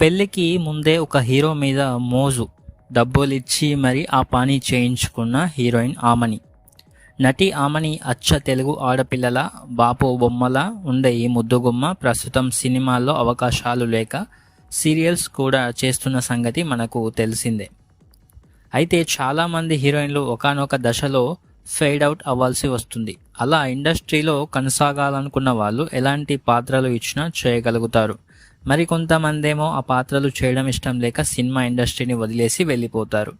పెళ్ళికి ముందే ఒక హీరో మీద మోజు డబ్బులు ఇచ్చి మరి ఆ పని చేయించుకున్న హీరోయిన్ ఆమని. నటి ఆమని అచ్చ తెలుగు ఆడపిల్లల బాపు బొమ్మల ఉండే ఈ ముద్దుగుమ్మ ప్రస్తుతం సినిమాల్లో అవకాశాలు లేక సీరియల్స్ కూడా చేస్తున్న సంగతి మనకు తెలిసిందే. అయితే చాలామంది హీరోయిన్లు ఒకానొక దశలో ఫెయిడ్ అవుట్ అవ్వాల్సి వస్తుంది. అలా ఇండస్ట్రీలో కొనసాగాలనుకున్న వాళ్ళు ఎలాంటి పాత్రలు ఇచ్చినా చేయగలుగుతారు. మరి కొంతమందేమో ఆ పాత్రలు చేయడం ఇష్టం లేక సినిమా ఇండస్ట్రీని వదిలేసి వెళ్ళిపోతారు.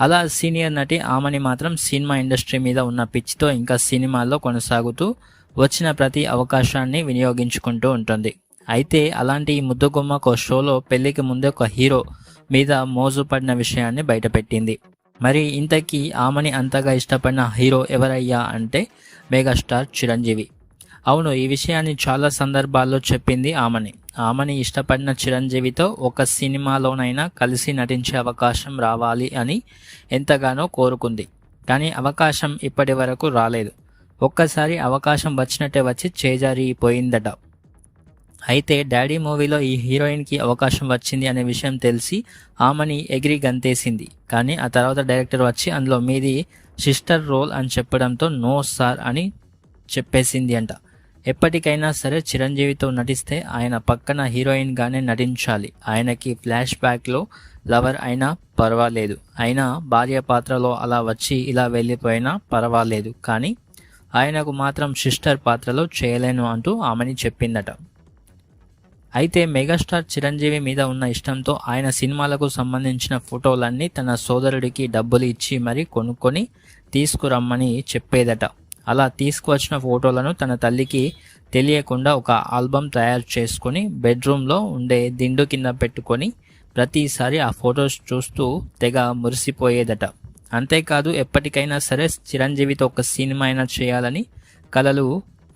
అలా సీనియర్ నటి ఆమెని మాత్రం సినిమా ఇండస్ట్రీ మీద ఉన్న పిచ్చితో ఇంకా సినిమాల్లో కొనసాగుతూ వచ్చిన ప్రతి అవకాశాన్ని వినియోగించుకుంటూ ఉంటుంది. అయితే అలాంటి ఈ ముద్దుగుమ్మ ఒక షోలో పెళ్ళికి ముందే ఒక హీరో మీద మోజు పడిన విషయాన్ని బయటపెట్టింది. మరి ఇంతకీ ఆమెని అంతగా ఇష్టపడిన హీరో ఎవరయ్యా అంటే మెగాస్టార్ చిరంజీవి. అవును ఈ విషయాన్ని చాలా సందర్భాల్లో చెప్పింది ఆమెని. ఆమెని ఇష్టపడిన చిరంజీవితో ఒక సినిమాలోనైనా కలిసి నటించే అవకాశం రావాలి అని ఎంతగానో కోరుకుంది. కానీ అవకాశం ఇప్పటి వరకు రాలేదు. ఒక్కసారి అవకాశం వచ్చినట్టే వచ్చి చేజారిపోయిందట. అయితే డాడీ మూవీలో ఈ హీరోయిన్కి అవకాశం వచ్చింది అనే విషయం తెలిసి ఆమెని ఎగిరి గంతేసింది. కానీ ఆ తర్వాత డైరెక్టర్ వచ్చి అందులో మీది సిస్టర్ రోల్ అని చెప్పడంతో నో సార్ అని చెప్పేసింది అంట. ఎప్పటికైనా సరే చిరంజీవితో నటిస్తే ఆయన పక్కన హీరోయిన్గానే నటించాలి. ఆయనకి ఫ్లాష్ బ్యాక్లో లవర్ అయినా పర్వాలేదు. అయినా భార్య పాత్రలో అలా వచ్చి ఇలా వెళ్ళిపోయినా పర్వాలేదు. కానీ ఆయనకు మాత్రం సిస్టర్ పాత్రలో చేయలేను అంటూ ఆమెని చెప్పిందట. అయితే మెగాస్టార్ చిరంజీవి మీద ఉన్న ఇష్టంతో ఆయన సినిమాలకు సంబంధించిన ఫోటోలన్నీ తన సోదరుడికి డబ్బులు ఇచ్చి మరీ కొనుక్కొని తీసుకురమ్మని చెప్పేదట. అలా తీసుకువచ్చిన ఫోటోలను తన తల్లికి తెలియకుండా ఒక ఆల్బమ్ తయారు చేసుకొని బెడ్రూమ్లో ఉండే దిండు కింద పెట్టుకొని ప్రతిసారి ఆ ఫొటోస్ చూస్తూ తెగ మురిసిపోయేదట. అంతేకాదు ఎప్పటికైనా సరే చిరంజీవితో ఒక సినిమా అయినా చేయాలని కలలు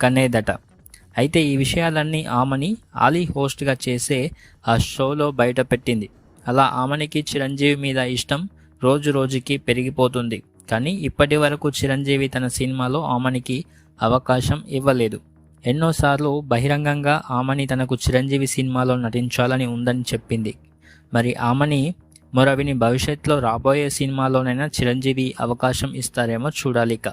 కనేదట. అయితే ఈ విషయాలన్నీ ఆమెని ఆలీ హోస్ట్గా చేసే ఆ షోలో బయట పెట్టింది అలా ఆమెనికి చిరంజీవి మీద ఇష్టం రోజు రోజుకి పెరిగిపోతుంది. కానీ ఇప్పటి వరకు చిరంజీవి తన సినిమాలో ఆమెనికి అవకాశం ఇవ్వలేదు. ఎన్నోసార్లు బహిరంగంగా ఆమెని తనకు చిరంజీవి సినిమాలో నటించాలని ఉందని చెప్పింది. మరి ఆమెని మరవిని భవిష్యత్తులో రాబోయే సినిమాలోనైనా చిరంజీవి అవకాశం ఇస్తారేమో చూడాలిక.